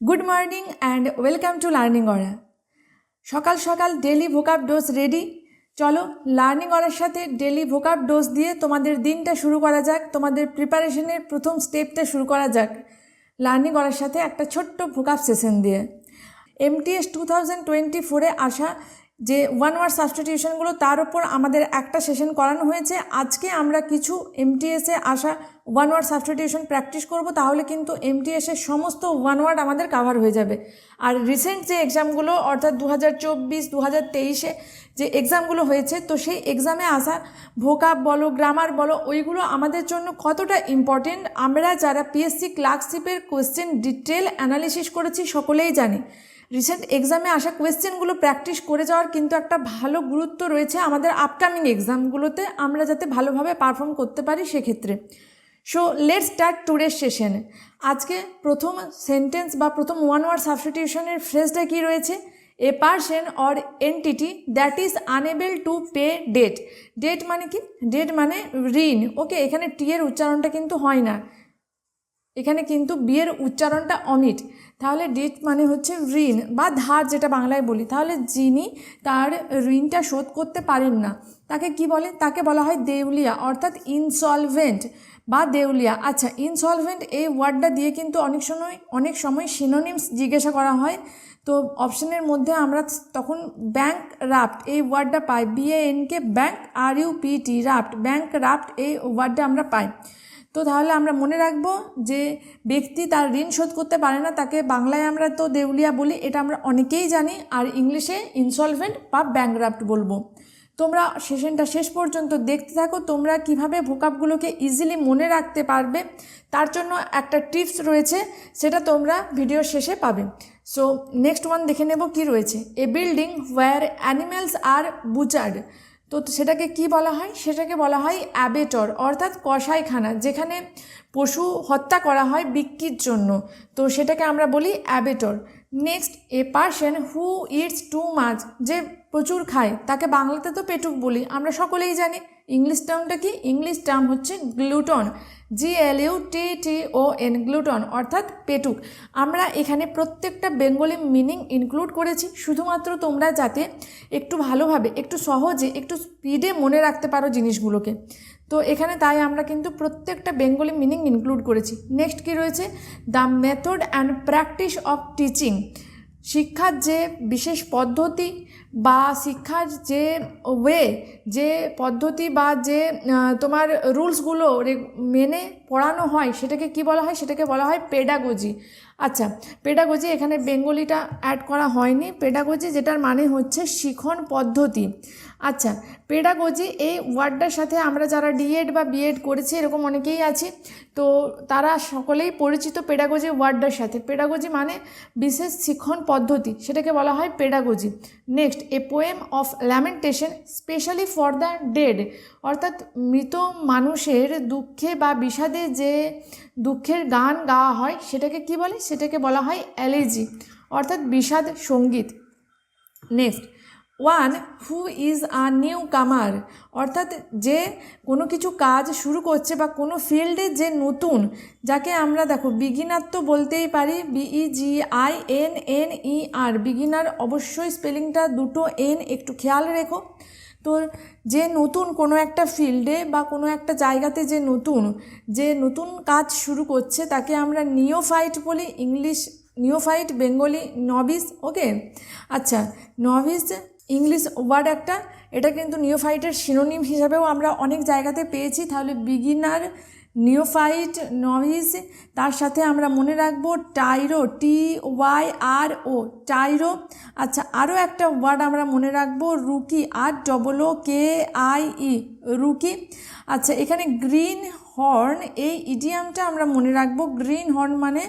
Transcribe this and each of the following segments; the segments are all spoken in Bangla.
Good morning and welcome to learning aura সকাল সকাল ডেলি ভোকাপ ডোজ রেডি চলো লার্নিং অরার সাথে ডেলি ভোকাপ ডোজ দিয়ে তোমাদের দিনটা শুরু করা যাক। তোমাদের প্রিপারেশনের প্রথম স্টেপটা শুরু করা যাক। লার্নিং অরার সাথে একটা ছোট্ট ভোকাপ সেশন দিয়ে। এমটিএস টু থাউজেন্ড টোয়েন্টি ফোরে আসা যে ওয়ান ওয়ার্ড সাবস্টিটিউশনগুলো তার উপর আমাদের একটা সেশন করানো হয়েছে। আজকে আমরা কিছু এমটিএসে আসা ওয়ান ওয়ার্ড সাবস্টিটিউশন প্র্যাকটিস করব, তাহলে কিন্তু এমটিএসের সমস্ত ওয়ান ওয়ার্ড আমাদের কাভার হয়ে যাবে। আর রিসেন্ট যে এক্সামগুলো অর্থাৎ দু হাজার চব্বিশ দু হাজার তেইশে যে এক্সামগুলো হয়েছে, তো সেই এক্সামে আসা ভোকাপ বলো গ্রামার বলো, ওইগুলো আমাদের জন্য কতটা ইম্পর্টেন্ট আমরা যারা পিএসসি ক্লার্কশিপের কোয়েশ্চেন ডিটেল অ্যানালিসিস করেছি, সকলেই জানি। রিসেন্ট এক্সামে আসা কোয়েশ্চেনগুলো প্র্যাকটিস করে যাওয়ার কিন্তু একটা ভালো গুরুত্ব রয়েছে আমাদের আপকামিং এক্সামগুলোতে আমরা যাতে ভালোভাবে পারফর্ম করতে পারি সেক্ষেত্রে। সো লেট স্টার্ট টুডের সেশন আজকে প্রথম সেন্টেন্স বা প্রথম ওয়ান ওয়ার্ড সাবস্টিটিউশনের ফ্রেজটা কী রয়েছে? A person or entity that is unable to pay debt debt মানে কি? ডেট মানে ঋণ। ওকে এখানে টি এর উচ্চারণটা কিন্তু হয় না। এখানে কিন্তু বিয়ের উচ্চারণটা অমিট। তাহলে ডেট মানে হচ্ছে ঋণ বা ধার যেটা বাংলায় বলি। তাহলে যিনি তার ঋণটা শোধ করতে পারেন না, তাকে কি বলে? তাকে বলা হয় দেউলিয়া, অর্থাৎ ইনসলভেন্ট বা দেউলিয়া। আচ্ছা ইনসলভেন্ট এই ওয়ার্ডটা দিয়ে কিন্তু অনেক সময় অনেক সময় সিনোনিমস জিজ্ঞাসা করা হয়। তো অপশনের মধ্যে আমরা তখন ব্যাংক রাফট এই ওয়ার্ডটা পাই। B A N K bank are you পিটি রাফট ব্যাংক রাফট এই ওয়ার্ডটা আমরা পাই। তো তাহলে আমরা মনে রাখব যে ব্যক্তি তার ঋণ শোধ করতে পারে না, তাকে বাংলায় আমরা তো দেউলিয়া বলি, এটা আমরা অনেকেই জানি, আর ইংলিশে ইনসলভেন্ট বা ব্যাংক্রাফ্ট বলব। তোমরা সেশনটা শেষ পর্যন্ত দেখতে থাকো, তোমরা কীভাবে ভোকাপগুলোকে ইজিলি মনে রাখতে পারবে, তার জন্য একটা টিপস রয়েছে, সেটা তোমরা ভিডিও শেষে পাবে। সো নেক্সট ওয়ান দেখে নেব কি রয়েছে। A building where animals are butchered তো সেটাকে কি বলা হয়? সেটাকে বলা হয় অ্যাবেটর, অর্থাৎ কষাইখানা যেখানে পশু হত্যা করা হয় বিক্রির জন্য। তো সেটাকে আমরা বলি abettor. Next a person who eats too much যে প্রচুর খায়, তাকে বাংলাতে তো পেটুক বলি, আমরা সকলেই জানি। ইংলিশ টার্মটা কি? ইংলিশ টার্ম হচ্ছে glutton G L U T T O N glutton অর্থাৎ পেটুক। আমরা এখানে প্রত্যেকটা বেঙ্গলি মিনিং ইনক্লুড করেছি, শুধুমাত্র তোমরা যাতে একটু ভালোভাবে, একটু সহজে, একটু স্পিডে মনে রাখতে পারো জিনিসগুলোকে। তো এখানে তাই আমরা কিন্তু প্রত্যেকটা বেঙ্গলি মিনিং ইনক্লুড করেছি। নেক্সট কি রয়েছে? The method and practice of teaching শিক্ষার যে বিশেষ পদ্ধতি বা শিক্ষার যে ওয়ে যে পদ্ধতি বা যে তোমার রুলসগুলো মেনে পড়ানো হয়, সেটাকে কি বলা হয়? সেটাকে বলা হয় পেডাগোজি আচ্ছা পেডাগোজি এখানে বেঙ্গলিটা অ্যাড করা হয়নি। পেডাগোজি যেটার মানে হচ্ছে শিখন পদ্ধতি। আচ্ছা পেডাগোজি এই ওয়ার্ডটার সাথে আমরা যারা ডিএড বা বিএড করেছি, এরকম অনেকেই আছি, তো তারা সকলেই পরিচিত পেডাগোজি ওয়ার্ডটার সাথে। পেডাগোজি মানে বিশেষ শিক্ষণ পদ্ধতি, সেটাকে বলা হয় pedagogy next a poem of lamentation specially for the dead অর্থাৎ মৃত মানুষের দুঃখে বা বিষাদে যে দুঃখের গান গাওয়া হয়, সেটাকে কি বলে? সেটাকে বলা হয় অ্যালেজি অর্থাৎ বিষাদ সংগীত। Next one who is a newcomer অর্থাৎ যে কোনো কিছু কাজ শুরু করছে বা কোনো ফিল্ডে যে নতুন, যাকে আমরা দেখো বিগিনার তো বলতেই পারি B G I N N E R beginner অবশ্যই স্পেলিংটা দুটো এন একটু খেয়াল রেখো। তো যে নতুন কোনো একটা ফিল্ডে বা কোনো একটা জায়গাতে যে নতুন যে নতুন কাজ শুরু করছে, তাকে আমরা নিওফাইট বলি English neophyte Bengali novice okay আচ্ছা নভিস ইংলিশ ওয়ার্ড একটা, এটা কিন্তু নিওফাইটের সিনোনিম হিসাবেও আমরা অনেক জায়গাতে পেয়েছি। তাহলে বিগিনার নিওফাইট নভিস তার সাথে আমরা মনে রাখব টাইরো, টি ওয়াই আর ও, টাইরো। আচ্ছা আরও একটা ওয়ার্ড আমরা মনে রাখব, rookie, R double O K I E, rookie. আচ্ছা এখানে গ্রিন হর্ন এই ইডিয়ামটা আমরা মনে রাখব গ্রিন হর্ন মানে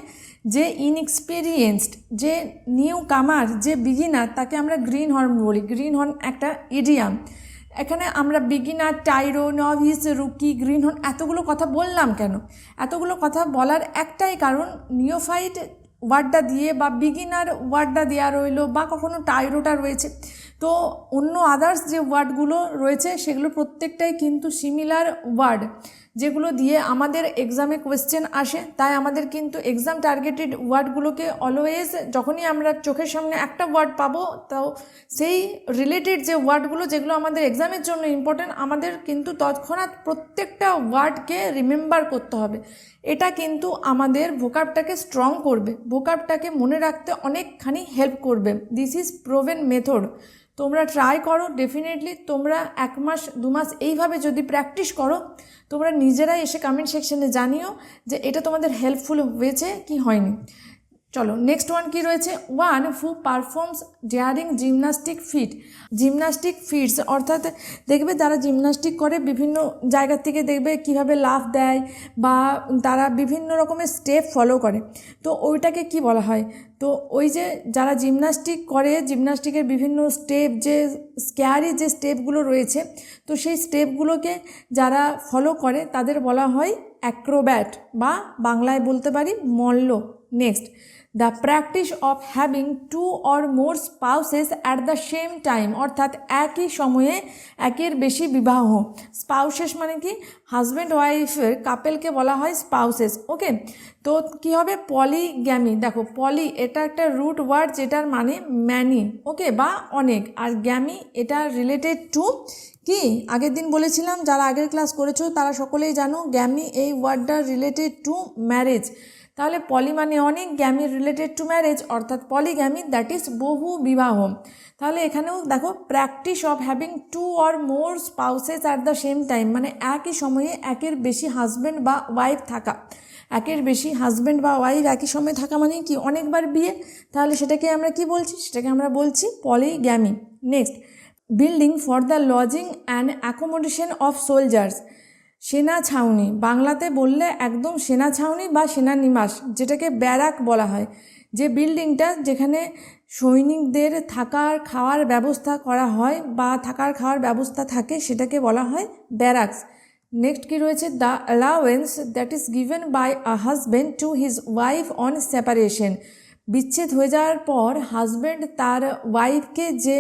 যে ইনএক্সপিরিয়েন্সড যে নিউ কামার যে বিগিনার তাকে আমরা গ্রিন হর্ন বলি। গ্রিন হর্ন একটা ইডিয়াম এখানে আমরা beginner tyro novice rookie greenhorn এতগুলো কথা বললাম কেন? এতগুলো কথা বলার একটাই কারণ নিওফাইট ওয়ার্ডটা দিয়ে বা বিগিনার ওয়ার্ডটা দেওয়া রইল বা কখনো টাইরোটা রয়েছে। তো অন্য আদার্স যে ওয়ার্ডগুলো রয়েছে সেগুলো প্রত্যেকটাই কিন্তু সিমিলার ওয়ার্ড, যেগুলো দিয়ে আমাদের এক্সামে কোয়েশ্চেন আসে। তাই আমাদের কিন্তু এক্সাম টার্গেটেড ওয়ার্ডগুলোকে অলওয়েজ যখনই আমরা চোখের সামনে একটা ওয়ার্ড পাবো, তাও সেই রিলেটেড যে ওয়ার্ডগুলো যেগুলো আমাদের এক্সামের জন্য ইম্পর্টেন্ট আমাদের কিন্তু তৎক্ষণাৎ প্রত্যেকটা ওয়ার্ডকে রিমেম্বার করতে হবে। এটা কিন্তু আমাদের ভোকাবটাকে স্ট্রং করবে ভোকাপটাকে মনে রাখতে অনেকখানি হেল্প করবে। দিস ইজ প্রোভেন মেথড তোমরা ট্রাই করো ডেফিনেটলি তোমরা এক মাস, দু মাস এইভাবে যদি প্র্যাকটিস করো, তোমরা নিজেরাই এসে কমেন্ট সেকশনে জানিও যে এটা তোমাদের হেল্পফুল হয়েছে কি হয়নি। চলো নেক্সট ওয়ান কি রয়েছে? One who performs daring gymnastic feat gymnastic feats অর্থাৎ দেখবে তারা জিমনাস্টিক করে বিভিন্ন জায়গা থেকে দেখবে কীভাবে লাফ দেয় বা তারা বিভিন্ন রকমের স্টেপ ফলো করে। তো ওইটাকে কি বলা হয়? তো ওই যে যারা জিমনাস্টিক করে জিমনাস্টিকের বিভিন্ন স্টেপ যে স্কেয়ারি যে স্টেপগুলো রয়েছে, তো সেই স্টেপগুলোকে যারা ফলো করে, তাদের বলা হয় অ্যাক্রোব্যাট বা বাংলায় বলতে পারি Malla. Next the practice of having two or more spouses at the same time অর্থাৎ একই সময়ে একের বেশি বিবাহ। স্পাউসেস মানে কি? হাজব্যান্ড ওয়াইফের কাপেলকে বলা হয় স্পাউসেস ওকে তো কি হবে? পলিগ্যামি দেখো পলি এটা একটা রুট ওয়ার্ড যেটার মানে ম্যানি ওকে বা অনেক। আর গ্যামি এটা রিলেটেড টু কি? আগের দিন বলেছিলাম, যারা আগের ক্লাস করেছ, তারা সকলেই জানো গ্যামি এই ওয়ার্ডটা রিলেটেড টু ম্যারেজ তাহলে পলি মানে অনেক গ্যামি রিলেটেড টু ম্যারেজ অর্থাৎ পলিগ্যামি দ্যাট ইজ বহু বিবাহ। তাহলে এখানেও দেখো practice of having two or more spouses at the same time মানে একই সময়ে একের বেশি হাজব্যান্ড বা ওয়াইফ থাকা। একের বেশি হাজব্যান্ড বা ওয়াইফ একই সময় থাকা মানে কি? অনেকবার বিয়ে। তাহলে সেটাকে আমরা কি বলছি? সেটাকে আমরা বলছি polygamy next building for the lodging and accommodation of soldiers সেনা ছাউনি। বাংলাতে বললে একদম সেনা ছাউনি বা সেনা নিবাস, যেটাকে ব্যারাক বলা হয়। যে বিল্ডিংটা যেখানে সৈনিকদের থাকার খাওয়ার ব্যবস্থা করা হয় বা থাকার খাওয়ার ব্যবস্থা থাকে, সেটাকে বলা হয় ব্যারাকস। নেক্সট কি রয়েছে? The allowance that is given by a husband to his wife on separation. বিচ্ছেদ হয়ে যাওয়ার পর হাজব্যান্ড তার ওয়াইফকে যে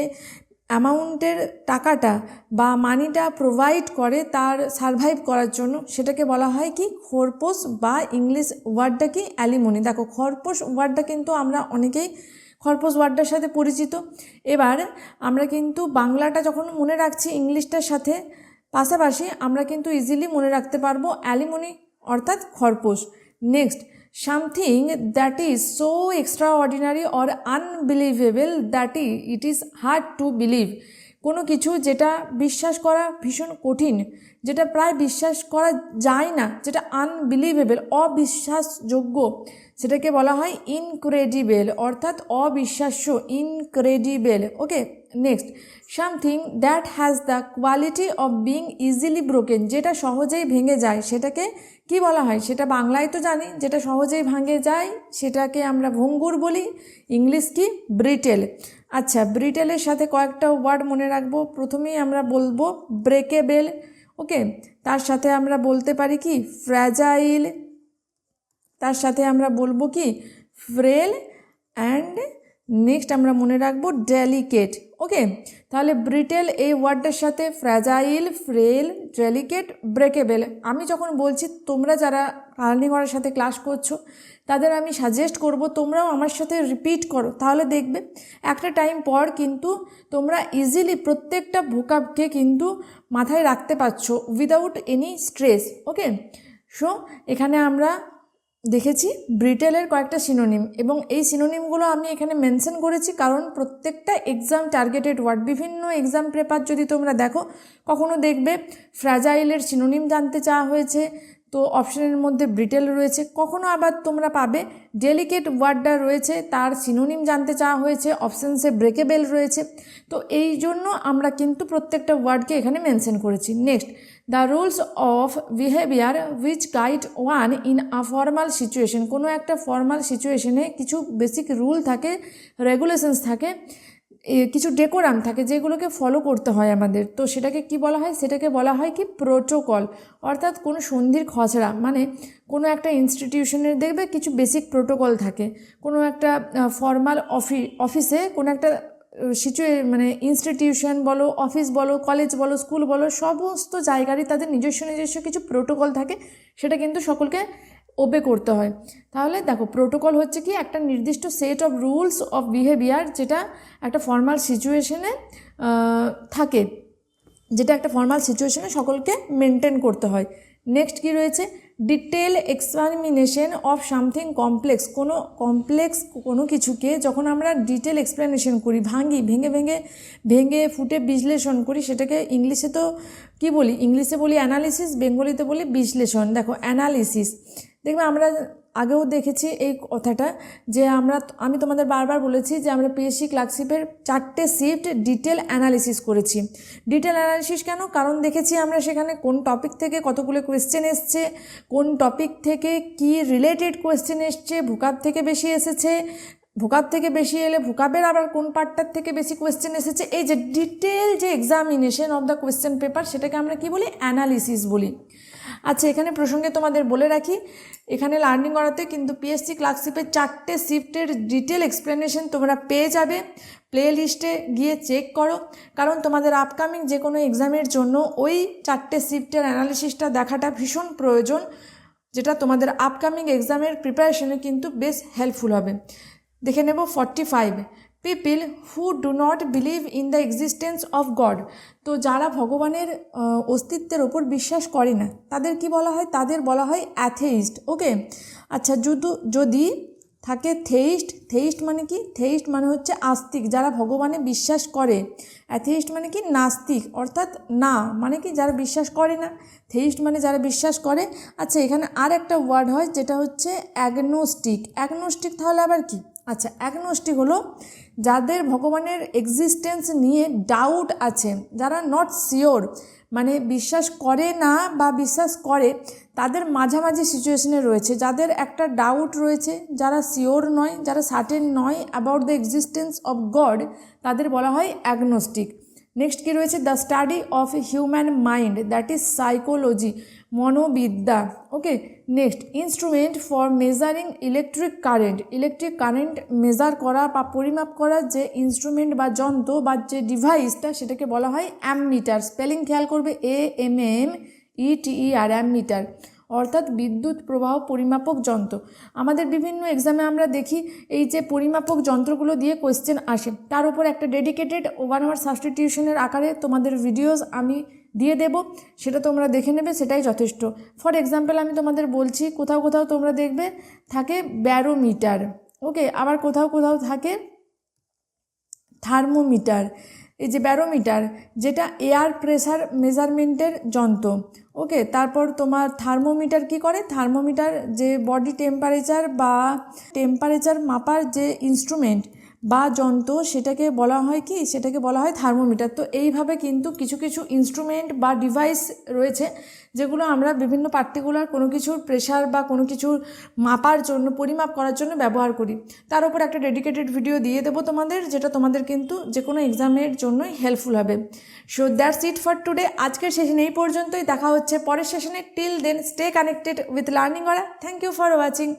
অ্যামাউন্টের টাকাটা বা মানিটা প্রোভাইড করে তার সারভাইভ করার জন্য সেটাকে বলা হয় কি? খোরপোশ বা ইংলিশ ওয়ার্ডটা কি? অ্যালিমনি দেখো, খরপোশ ওয়ার্ডটা কিন্তু আমরা অনেকেই খরপোশ ওয়ার্ডটার সাথে পরিচিত। এবার আমরা কিন্তু বাংলাটা যখন মনে রাখছি ইংলিশটার সাথে পাশাপাশি আমরা কিন্তু ইজিলি মনে রাখতে পারব অ্যালিমনি অর্থাৎ খরপোশ। Next something that is so extraordinary or unbelievable that it is hard to believe. কোনো কিছু যেটা বিশ্বাস করা ভীষণ কঠিন, যেটা প্রায় বিশ্বাস করা যায় না, যেটা আনবিলিভেবল অবিশ্বাসযোগ্য, সেটাকে বলা হয় ইনক্রেডিবেল অর্থাৎ অবিশ্বাস্য incredible okay next something that has the quality of being easily broken যেটা সহজেই ভেঙে যায়, সেটাকে কি বলা হয়? সেটা বাংলায় তো জানি, যেটা সহজেই ভাঙে যায়, সেটাকে আমরা ভঙ্গুর বলি, ইংলিশ কি? ব্রিটেল আচ্ছা ব্রিটেলের সাথে কয়েকটা ওয়ার্ড মনে রাখব। প্রথমেই আমরা বলব ব্রেকেবেল, ওকে? তার সাথে আমরা বলতে পারি কি? ফ্র্যাজাইল। তার সাথে আমরা বলব কি? ফ্রেল। অ্যান্ড নেক্সট আমরা মনে রাখব ডেলিকেট, ওকে? তাহলে ব্রিটেল এই ওয়ার্ডটার সাথে ফ্র্যাজাইল, ফ্রেল, ডেলিকেট, ব্রেকেবেল। আমি যখন বলছি, তোমরা যারা লার্নিং করার সাথে ক্লাস করছ তাদের আমি সাজেস্ট করব, তোমরাও আমার সাথে রিপিট করো। তাহলে দেখবে, একটা টাইম পর কিন্তু তোমরা ইজিলি প্রত্যেকটা ভোকাবকে কিন্তু মাথায় রাখতে পারছ without any stress okay so এখানে আমরা দেখেছি ব্রিটেলের কয়েকটা সিনোনিম এবং এই সিনোনিমগুলো আমি এখানে মেনশন করেছি কারণ প্রত্যেকটা এক্সাম টার্গেটেড ওয়ার্ড বিভিন্ন এক্সাম পেপার যদি তোমরা দেখো, কখনো দেখবে ফ্র্যাজাইলের সিনোনিম জানতে চাওয়া হয়েছে তো অপশনের মধ্যে ব্রিটেল রয়েছে। কখনো আবার তোমরা পাবে। ডেলিকেট ওয়ার্ডটা রয়েছে, তার সিনোনিম জানতে চাওয়া হয়েছে অপশানসে ব্রেকেবেল রয়েছে। তো এই জন্য আমরা কিন্তু প্রত্যেকটা ওয়ার্ডকে এখানে মেনশন করেছি। Next the rules of behaviour which guide one in a formal situation কোনো একটা ফর্মাল সিচুয়েশনে কিছু বেসিক রুল থাকে রেগুলেশনস থাকে। কিছু ডেকোরাম থাকে যেগুলোকে ফলো করতে হয় আমাদের। তো সেটাকে কি বলা হয়? সেটাকে বলা হয় কি? প্রোটোকল অর্থাৎ কোনো সন্ধির খসড়া। মানে কোনো একটা ইনস্টিটিউশনের দেখবে কিছু বেসিক প্রোটোকল থাকে। কোনো একটা ফর্মাল অফি অফিসে কোনো একটা সিচুয়ে মানে ইনস্টিটিউশন বলো অফিস বলো কলেজ বলো স্কুল বলো, সমস্ত জায়গারই তাদের নিজস্ব নিজস্ব কিছু প্রোটোকল থাকে। সেটা কিন্তু সকলকে ওবে করতে হয়। তাহলে দেখো প্রোটোকল হচ্ছে কি, একটা নির্দিষ্ট set of rules of behaviour যেটা একটা ফর্মাল সিচুয়েশনে থাকে। যেটা একটা ফর্মাল সিচুয়েশনে সকলকে মেনটেন করতে হয়। নেক্সট কি রয়েছে? Detail explanation of something complex কোনো কমপ্লেক্স কোনো কিছুকে যখন আমরা ডিটেল এক্সপ্লেনেশন করি, ভাঙি, ভেঙে ভেঙে ভেঙে ফুটে বিশ্লেষণ করি, সেটাকে ইংলিশে তো কি বলি? ইংলিশে বলি অ্যানালিসিস বেঙ্গলিতে বলি বিশ্লেষণ। দেখো অ্যানালিসিস দেখবে আমরা আগেও দেখেছি এই কথাটা যে আমরা, আমি তোমাদের বারবার বলেছি যে আমরা পিএসসি ক্লার্কশিপের চারটে শিফট ডিটেল অ্যানালিসিস করেছি। ডিটেল অ্যানালিসিস কেন? কারণ দেখেছি আমরা সেখানে কোন টপিক থেকে কতগুলো কোয়েশ্চেন এসছে, কোন টপিক থেকে কি রিলেটেড কোয়েশ্চেন এসছে ভূকাব থেকে বেশি এসেছে ভূকাব থেকে বেশি এলে ভূকাবের আবার কোন পার্টটার থেকে বেশি কোয়েশ্চেন এসেছে, এই যে ডিটেল যে examination of the question paper সেটাকে আমরা কি বলি? অ্যানালিসিস বলি। আচ্ছা এখানে প্রসঙ্গে তোমাদের বলে রাখি, এখানে লার্নিং করাতে কিন্তু পিএসসি ক্লার্কশিপের চারটে শিফটের ডিটেল এক্সপ্লেনেশন তোমরা পেয়ে যাবে। প্লে লিস্টে গিয়ে চেক করো। কারণ তোমাদের আপকামিং যে কোনো এক্সামের জন্য ওই চারটে শিফটের অ্যানালিসিসটা দেখাটা ভীষণ প্রয়োজন, যেটা তোমাদের আপকামিং এক্সামের প্রিপারেশনে কিন্তু বেশ হেল্পফুল হবে। দেখে নেব forty five people who do not believe in the existence of God তো যারা ভগবানের অস্তিত্বের ওপর বিশ্বাস করে না, তাদের কি বলা হয়? তাদের বলা হয় অ্যাথেইস্ট ওকে আচ্ছা যদি যদি থাকে থেইস্ট থেইস্ট মানে কি? থেইস্ট মানে হচ্ছে আস্তিক, যারা ভগবানে বিশ্বাস করে। অ্যাথেইস্ট মানে কি? নাস্তিক, অর্থাৎ না মানে কি? যারা বিশ্বাস করে না থেইস্ট মানে যারা বিশ্বাস করে। আচ্ছা এখানে আর একটা ওয়ার্ড হয়, যেটা হচ্ছে অ্যাগনোস্টিক অ্যাগনোস্টিক তাহলে আবার কি? আচ্ছা অ্যাগনোস্টিক হলো যাদের ভগবানের এক্সিস্টেন্স নিয়ে ডাউট আছে, যারা নট শিওর মানে বিশ্বাস করে না বা বিশ্বাস করে, তাদের মাঝামাঝি সিচুয়েশনে রয়েছে। যাদের একটা ডাউট রয়েছে, যারা শিওর নয়, যারা সার্টেন নয় about the existence of God তাদের বলা হয় অ্যাগনোস্টিক নেক্সট কি রয়েছে? The study of human mind that is psychology মনোবিদ্যা। Okay next instrument for measuring electric current electric current measure করা বা পরিমাপ করার যে ইনস্ট্রুমেন্ট বা যন্ত্র বা যে ডিভাইসটা সেটাকে বলা হয় অ্যামমিটার স্পেলিং খেয়াল করবে A M M E T E R ammeter অর্থাৎ বিদ্যুৎ প্রবাহ পরিমাপক যন্ত্র। আমাদের বিভিন্ন এক্সামে আমরা দেখি এই যে পরিমাপক যন্ত্রগুলো দিয়ে কোয়েশ্চেন আসে। তার উপর একটা ডেডিকেটেড ওভার সাবস্টিটিউশনের আকারে তোমাদের ভিডিওস আমি দিয়ে দেব, সেটা তোমরা দেখে নেবে, সেটাই যথেষ্ট। ফর এক্সাম্পল আমি তোমাদের বলছি, কোথাও কোথাও তোমরা দেখবে থাকে ব্যারোমিটার ওকে আবার কোথাও কোথাও থাকে থার্মোমিটার। এই যে ব্যারোমিটার, যেটা এয়ার প্রেসার মেজারমেন্টের যন্ত্র ওকে তারপর তোমার থার্মোমিটার কি করে? থার্মোমিটার যে বডি টেম্পারেচার বা টেম্পারেচার মাপার যে ইনস্ট্রুমেন্ট বা যন্ত্র সেটাকে বলা হয় কি? সেটাকে বলা হয় থার্মোমিটার। তো এইভাবে কিন্তু কিছু কিছু ইনস্ট্রুমেন্ট বা ডিভাইস রয়েছে যেগুলো আমরা বিভিন্ন পার্টিকুলার কোনো কিছুর প্রেশার বা কোনো কিছুর মাপার জন্য, পরিমাপ করার জন্য ব্যবহার করি। তার উপর একটা ডেডিকেটেড ভিডিও দিয়ে দেবো তোমাদের, যেটা তোমাদের কিন্তু যে কোনো এক্সামের জন্যই হেল্পফুল হবে। So that's it for today আজকের সেশন এই পর্যন্তই। দেখা হচ্ছে পরের সেশনে till then stay connected with learning aura thank you for watching